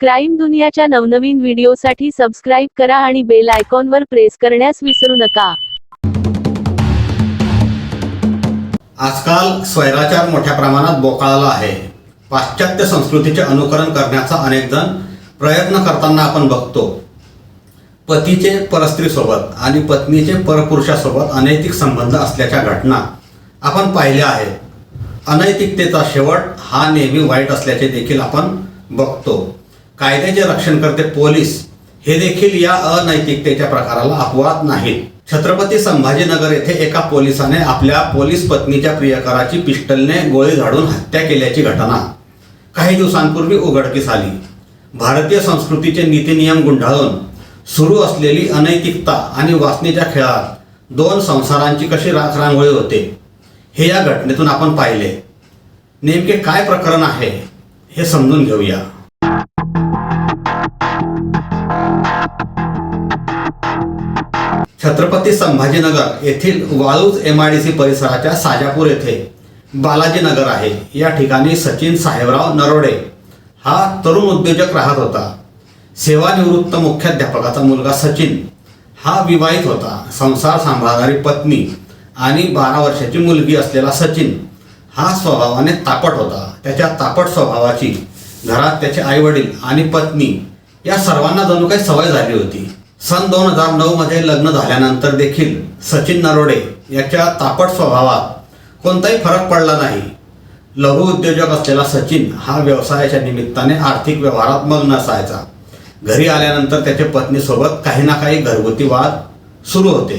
Crime दुनियाच्या नवनवीन व्हिडिओसाठी subscribe करा आणि बेल आयकॉनवर प्रेस करण्यास विसरू नका. आजकाल स्वैराचार मोठ्या प्रमाणात बोकाळला आहे. पाश्चात्य संस्कृतीचे अनुकरण करण्याचा अनेक जण प्रयत्न करताना आपण बघतो. पतीचे परस्त्रीसोबत आणि पत्नीचे परपुरुषासोबत अनैतिक संबंध असल्याच्या घटना आपण पाहिल्या आहेत. अनैतिकतेचा शेवट हा नेहमी वाईट असल्याचे देखील आपण बघतो. कायद्याचे रक्षण करते पोलीस हे देखील या अनैतिकतेच्या प्रकाराला अपवाद नाहीत. छत्रपती संभाजीनगर येथे एका पोलिसाने आपल्या पोलीस पत्नीच्या प्रियकराची पिस्टलने गोळी झाडून हत्या केल्याची घटना. काही दिवसांपूर्वी उघडकीस आली. भारतीय संस्कृतीचे नीतिनियम गुंडाळून सुरू असलेली अनैतिकता आणि वासनेच्या खेळात दोन संसारांची कशी राखरांगोळी होते हे या घटनेतून आपण पाहिले. नेमके काय प्रकरण आहे हे समजून घेऊया. छत्रपती संभाजीनगर येथील Waluj M I D C परिसराच्या साजापूर येथे बालाजीनगर आहे. या ठिकाणी सचिन साहेबराव नरोडे हा तरुण उद्योजक राहत होता. सेवानिवृत्त मुख्याध्यापकाचा मुलगा सचिन हा विवाहित होता. संसार सांभाळणारी पत्नी आणि बारा वर्षाची मुलगी असलेला सचिन हा स्वभावाने तापट होता. त्याच्या तापट स्वभावाची घरात त्याचे आईवडील आणि पत्नी या सर्वांना जणू काही सवय झाली होती. सन दोन हजार नऊ मध्ये लग्न झाल्यानंतर देखील सचिन नरोडे याच्या तापट स्वभावात कोणताही फरक पडला नाही. लघु उद्योजक असलेला सचिन हा व्यवसायाच्या निमित्ताने आर्थिक व्यवहारात मग्न असायचा. घरी आल्यानंतर त्याच्या पत्नीसोबत काही ना काही घरगुती वाद सुरू होते.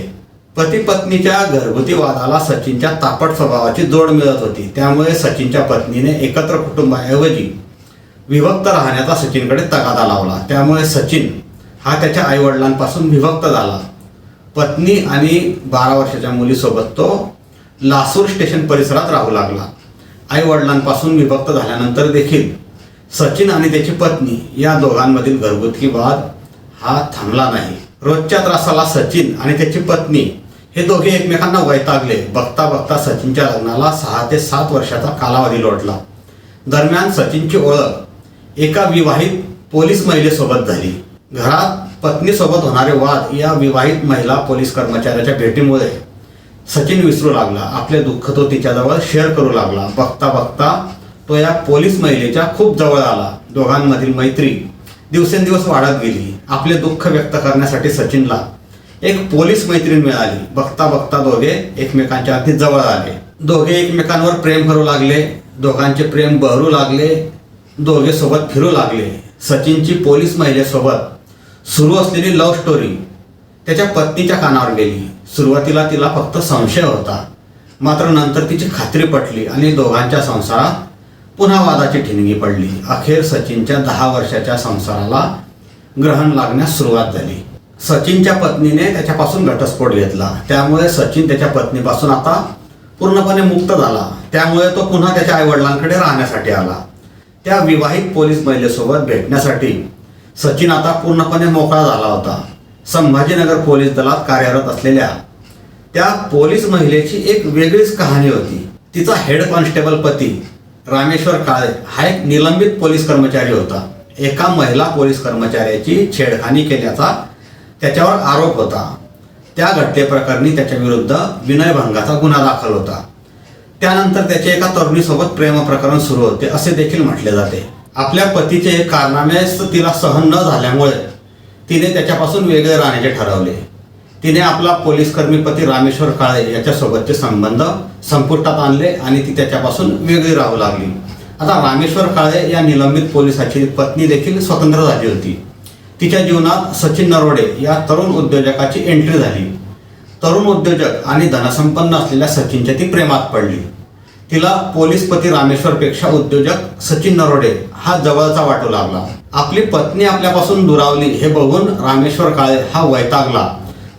पती पत्नीच्या घरगुती वादाला सचिनच्या तापट स्वभावाची जोड मिळत होती. त्यामुळे सचिनच्या पत्नीने एकत्र कुटुंबाऐवजी विभक्त राहण्याचा सचिनकडे तगादा लावला. त्यामुळे सचिन हा त्याच्या आईवडिलांपासून विभक्त झाला. पत्नी आणि बारा वर्षाच्या मुलीसोबत तो लासूर स्टेशन परिसरात राहू लागला. आईवडिलांपासून विभक्त झाल्यानंतर देखील सचिन आणि त्याची पत्नी या दोघांमधील घरगुती वाद हा थांबला नाही. रोजच्या त्रासाला सचिन आणि त्याची पत्नी हे दोघे एकमेकांना वैतागले. बघता बघता सचिनच्या लग्नाला सहा ते सात वर्षाचा कालावधी लोटला. दरम्यान सचिनची ओळख एका विवाहित पोलीस महिलेसोबत झाली. घरात पत्नीसोबत होणारे वाद या विवाहित महिला पोलीस कर्मचाऱ्याच्या भेटीमुळे सचिन विसरू लागला. आपले दुःख तो तिच्याजवळ शेअर करू लागला. बघता बघता तो या पोलीस महिलेच्या खूप जवळ आला. दोघांमधील मैत्री दिवसेंदिवस वाढत गेली. आपले दुःख व्यक्त करण्यासाठी सचिनला एक पोलीस मैत्रीण मिळाली. बघता बघता दोघे एकमेकांच्या अगदी जवळ आले. दोघे एकमेकांवर प्रेम करू लागले. दोघांचे प्रेम बहरू लागले. दोघे सोबत फिरू लागले. सचिनची पोलीस महिलेसोबत सुरू असलेली लव्ह स्टोरी त्याच्या पत्नीच्या कानावर गेली. सुरुवातीला तिला फक्त संशय होता. मात्र नंतर तिची खात्री पटली आणि दोघांच्या संसारात पुन्हा वादाची ठिणगी पडली. अखेर सचिनच्या दहा वर्षाच्या संसाराला ग्रहण लागण्यास सुरुवात झाली. सचिनच्या पत्नीने त्याच्यापासून घटस्फोट घेतला. त्यामुळे सचिन त्याच्या पत्नीपासून आता पूर्णपणे मुक्त झाला. त्यामुळे तो पुन्हा त्याच्या आईवडिलांकडे राहण्यासाठी आला. त्या विवाहित पोलीस महिलेसोबत भेटण्यासाठी सचिन आता पूर्णपणे मोकळा झाला होता. संभाजीनगर पोलीस दलात कार्यरत असलेल्या त्या पोलीस महिलेची एक वेगळीच कहाणी होती. तिचा हेड कॉन्स्टेबल पती रामेश्वर काळे हा एक निलंबित पोलीस कर्मचारी होता. एका महिला पोलीस कर्मचाऱ्याची छेडखानी केल्याचा त्याच्यावर आरोप होता. त्या घटनेप्रकरणी त्याच्या विरुद्ध विनयभंगाचा गुन्हा दाखल होता. त्यानंतर त्याचे एका तरुणीसोबत प्रेमप्रकरण सुरू होते असे देखील म्हटले जाते. आपल्या पतीचे हे कारनामे तिला सहन न झाल्यामुळे तिने त्याच्यापासून वेगळे राहण्याचे ठरवले. तिने आपला पोलीस कर्मी पती रामेश्वर काळे याच्यासोबतचे संबंध संपुष्टात आणले आणि ती त्याच्यापासून वेगळी राहू लागली. आता रामेश्वर काळे या निलंबित पोलिसाची पत्नी देखील स्वतंत्र झाली होती. तिच्या जीवनात सचिन नरोडे या तरुण उद्योजकाची एंट्री झाली. तरुण उद्योजक आणि धनसंपन्न असलेल्या सचिनच्या ती प्रेमात पडली. तिला पोलीस पती रामेश्वरपेक्षा उद्योजक सचिन नरोडे हा जवळचा वाटू लागला. आपली पत्नी आपल्यापासून दुरावली हे बघून रामेश्वर काळे हा वैतागला.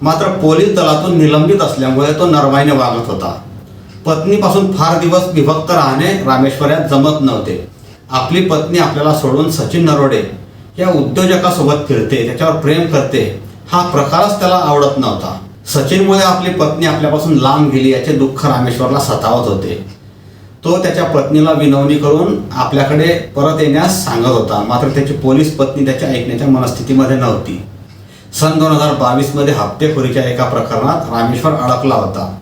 मात्र पोलीस दलातून निलंबित असल्यामुळे तो नरवाईने वागत होता. पत्नीपासून फार दिवस विभक्त राहणे रामेश्वरात जमत नव्हते. आपली पत्नी आपल्याला सोडून सचिन नरोडे या उद्योजकासोबत फिरते त्याच्यावर प्रेम करते हा प्रकारच त्याला आवडत नव्हता. सचिनमुळे आपली पत्नी आपल्यापासून लांब गेली याचे दुःख रामेश्वरला सतावत होते. तो त्याच्या पत्नीला विनवणी करून आपल्याकडे परत येण्यास सांगत होता. मात्र त्याची पोलीस पत्नी त्याच्या ऐकण्याच्या मनस्थितीमध्ये नव्हती. सन दोन हजार बावीसमध्ये हप्तेखोरीच्या एका प्रकरणात रामेश्वर अडकला होता.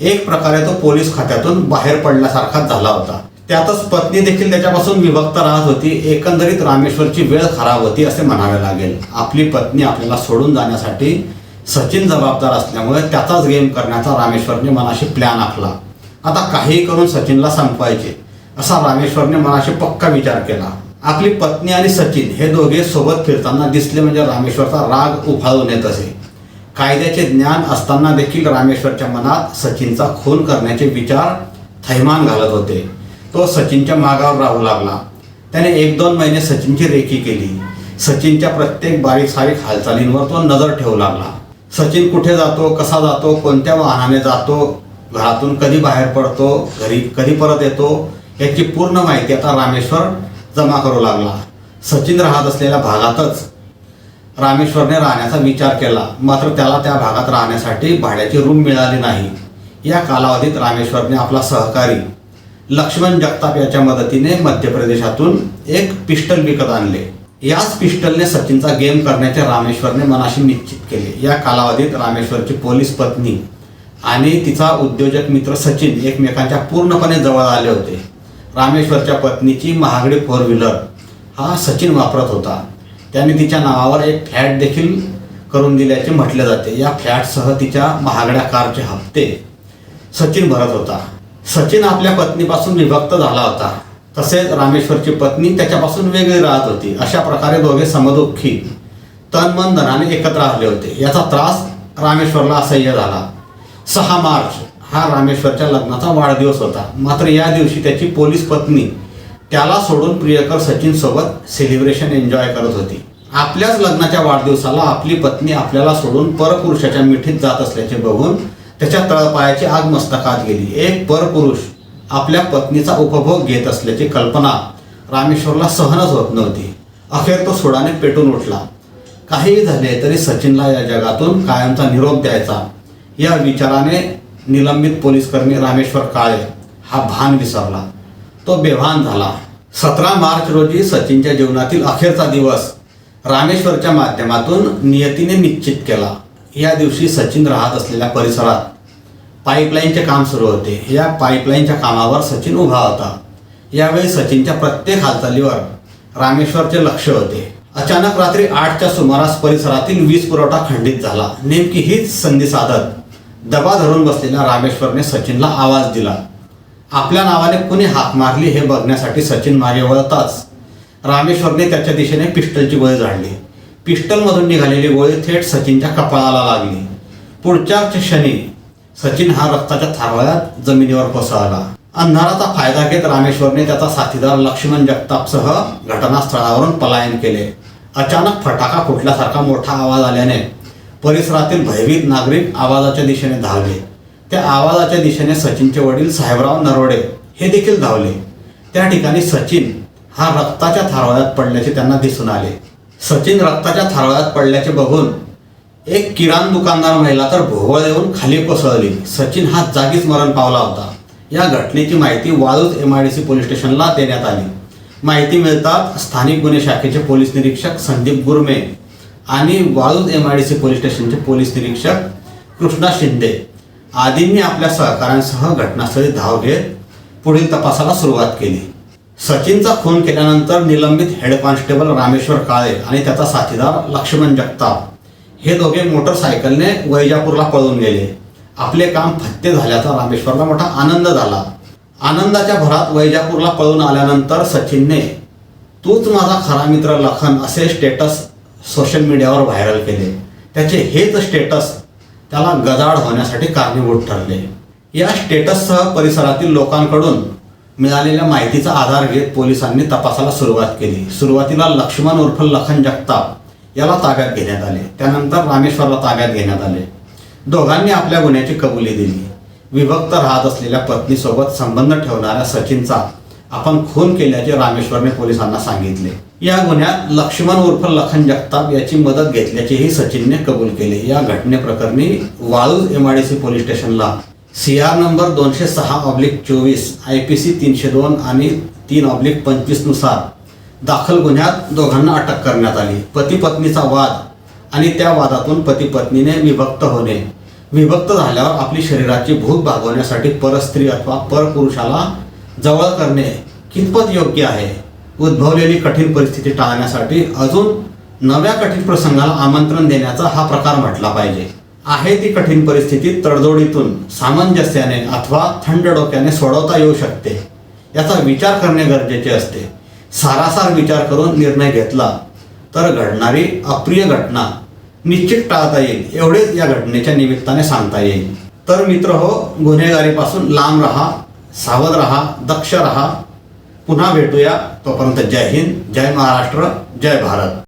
एक प्रकारे तो पोलीस खात्यातून बाहेर पडल्यासारखाच झाला होता. त्यातच पत्नी देखील त्याच्यापासून विभक्त राहत होती. एकंदरीत रामेश्वरची वेळ खराब होती असे म्हणावे लागेल. आपली पत्नी आपल्याला सोडून जाण्यासाठी सचिन जबाबदार असल्यामुळे त्याचाच गेम करण्याचा रामेश्वरने मनाशी प्लॅन आखला. आता काहीही करून सचिनला संपवायचे. असा रामेश्वरने मनाशी पक्का विचार केला. आपली पत्नी आणि सचिन हे दोघे सोबत फिरताना दिसले म्हणजे रामेश्वरचा राग उफाळून येत असे. कायद्याचे ज्ञान असताना देखील रामेश्वरच्या मनात सचिनचा खून करण्याचे विचार थैमान घालत होते. तो सचिनच्या मागावर राहू लागला. त्याने एक दोन महिने सचिनची रेखी केली. सचिनच्या प्रत्येक बारीक सारीक हालचालींवर तो नजर ठेवू लागला. सचिन कुठे जातो कसा जातो कोणत्या वाहनाने जातो घरातून कधी बाहेर पडतो घरी कधी परत येतो याची पूर्ण माहिती आता रामेश्वर जमा करू लागला. सचिन राहत असलेल्या भागातच रामेश्वरने राहण्याचा विचार केला. मात्र त्याला त्या भागात राहण्यासाठी भाड्याची रूम मिळाली नाही. या कालावधीत रामेश्वरने आपला सहकारी लक्ष्मण जगताप याच्या मदतीने मध्य प्रदेशातून एक पिस्टल विकत आणले. याच पिस्टलने सचिनचा गेम करण्याचे रामेश्वरने मनाशी निश्चित केले. या कालावधीत रामेश्वरची पोलीस पत्नी आणि तिचा उद्योजक मित्र सचिन एकमेकांच्या पूर्णपणे जवळ आले होते. रामेश्वरच्या पत्नीची महागडी फोर व्हीलर हा सचिन वापरत होता. त्याने तिच्या नावावर एक फ्लॅट देखील करून दिल्याचे म्हटले जाते. या फ्लॅटसह तिच्या महागड्या कारचे हप्ते सचिन भरत होता. सचिन आपल्या पत्नीपासून विभक्त झाला होता. तसेच रामेश्वरची पत्नी त्याच्यापासून वेगळी राहत होती. अशा प्रकारे दोघे समदुःखी तन मन धनाने एकत्र आले होते. याचा त्रास रामेश्वरला असह्य झाला. सहा मार्च हा रामेश्वरच्या लग्नाचा वाढदिवस होता. मात्र या दिवशी त्याची पोलीस पत्नी त्याला सोडून प्रियकर सचिन सोबत सेलिब्रेशन एन्जॉय करत होती. आपल्याच लग्नाच्या वाढदिवसाला आपली पत्नी आपल्याला सोडून परपुरुषाच्या मिठीत जात असल्याचे बघून त्याच्या तळपायाची आग मस्तकात गेली. एक परपुरुष आपल्या पत्नीचा उपभोग घेत असल्याची कल्पना रामेश्वरला सहनच होत नव्हती. अखेर तो सोडाने पेटून उठला. काहीही झाले तरी सचिनला या जगातून कायमचा निरोप द्यायचा. या विचाराने निलंबित पोलीसकर्मी रामेश्वर काळे हा भान विसरला. तो बेभान झाला. सतरा मार्च रोजी सचिनच्या जीवनातील अखेरचा दिवस रामेश्वरच्या माध्यमातून नियतीने निश्चित केला. या दिवशी सचिन राहत असलेल्या परिसरात पाईपलाईनचे काम सुरू होते. या पाईपलाईनच्या कामावर सचिन उभा होता. यावेळी सचिनच्या प्रत्येक हालचालीवर रामेश्वरचे लक्ष होते. अचानक रात्री आठच्या सुमारास परिसरातील वीज पुरवठा खंडित झाला. नेमकी हीच संधी साधत दबा धरून बसलेल्या रामेश्वरने सचिनला आवाज दिला. आपल्या नावाने कुणी हाक मारली हे बघण्यासाठी सचिन मागे वळताच रामेश्वरने त्याच्या दिशेने पिस्टलची गोळी झाडली. पिस्टलमधून निघालेली गोळी थेट सचिनच्या कपाळाला लागली. पुढच्या क्षणी सचिन हा रक्ताच्या थारवळ्यात जमिनीवर कोसळला अंधाराचा फायदा घेत रामेश्वरने त्याचा साथीदार लक्ष्मण जगतापसह घटनास्थळावरून पलायन केले. अचानक फटाका फुटल्यासारखा मोठा आवाज आल्याने परिसरातील भयभीत नागरिक आवाजाच्या दिशेने धावले. त्या आवाजाच्या दिशेने सचिनचे वडील साहेबराव नरोडे हे देखील धावले. त्या ठिकाणी सचिन हा रक्ताच्या थारोळ्यात पडल्याचे त्यांना दिसून आले. सचिन रक्ताच्या थारोळ्यात पडल्याचे बघून एक किराण दुकानदार महिला तर भोवळ येऊन खाली कोसळली. सचिन हा जागीच मरण पावला होता. या घटनेची माहिती Waluj M I D C police स्टेशनला देण्यात आली. माहिती मिळताच स्थानिक गुन्हे शाखेचे पोलीस निरीक्षक संदीप गुरमे आणि Waluj M I D C police स्टेशनचे पोलीस निरीक्षक कृष्णा शिंदे आदींनी आपल्या सहकाऱ्यांसह घटनास्थळी धाव घेत पुढील तपासाला सुरुवात केली. सचिनचा खून केल्यानंतर निलंबित हेड कॉन्स्टेबल रामेश्वर काळे आणि त्याचा साथीदार लक्ष्मण जगताप हे दोघे मोटरसायकलने वैजापूरला पळून गेले. आपले काम फत्ते झाल्याचा रामेश्वरला मोठा आनंद झाला. आनंदाच्या भरात वैजापूरला पळून आल्यानंतर सचिनने तूच माझा खरा मित्र लखन असे स्टेटस सोशल मीडियावर व्हायरल केले. त्याचे हेच स्टेटस त्याला गदाड होण्यासाठी कारणीभूत ठरले. या स्टेटससह परिसरातील लोकांकडून मिळालेल्या माहितीचा आधार घेत पोलिसांनी तपासाला सुरुवात केली. सुरुवातीला लक्ष्मण उर्फ लखन जगताप याला ताब्यात घेण्यात आले. त्यानंतर रामेश्वरला ताब्यात घेण्यात आले. दोघांनी आपल्या गुन्ह्याची कबुली दिली. विभक्त राहत असलेल्या पत्नीसोबत संबंध ठेवणाऱ्या सचिनचा आपण खून केल्याचे रामेश्वरने पोलिसांना सांगितले. या गुन्ह्यात लक्ष्मण उर्फ लखन जगताप याची मदत घेतल्याचेही सचिनने कबूल केले. या घटनेप्रकरणी वाळूज एमआयडीसी पोलीस स्टेशनला सी आर नंबर दोनशे सहा ऑब्लिक चोवीस आय पी सी तीनशे दोन आणि तीन ऑब्लिक पंचवीसनुसार दाखल गुन्ह्यात दोघांना अटक करण्यात आली. पती पत्नीचा वाद आणि त्या वादातून पती पत्नीने विभक्त होणे. विभक्त झाल्यावर आपली शरीराची भूक भागवण्यासाठी परस्त्री अथवा परपुरुषाला जवळ करणे कितपत योग्य आहे? उद्भवलेली कठीण परिस्थिती टाळण्यासाठी अजून नव्या कठीण प्रसंगाला आमंत्रण देण्याचा हा प्रकार म्हटला पाहिजे. आहे ती कठीण परिस्थिती तडजोडीतून सामंजस्याने अथवा थंड डोक्याने सोडवता येऊ शकते. याचा विचार करणे गरजेचे असते. सारासार विचार करून निर्णय घेतला तर घडणारी अप्रिय घटना निश्चित टाळता येईल एवढेच या घटनेच्या निमित्ताने सांगता येईल. तर मित्र हो गुन्हेगारीपासून लांब राहा सावध रहा दक्ष रहा. पुन्हा भेटूया तोपर्यंत जय हिंद जय महाराष्ट्र जय भारत.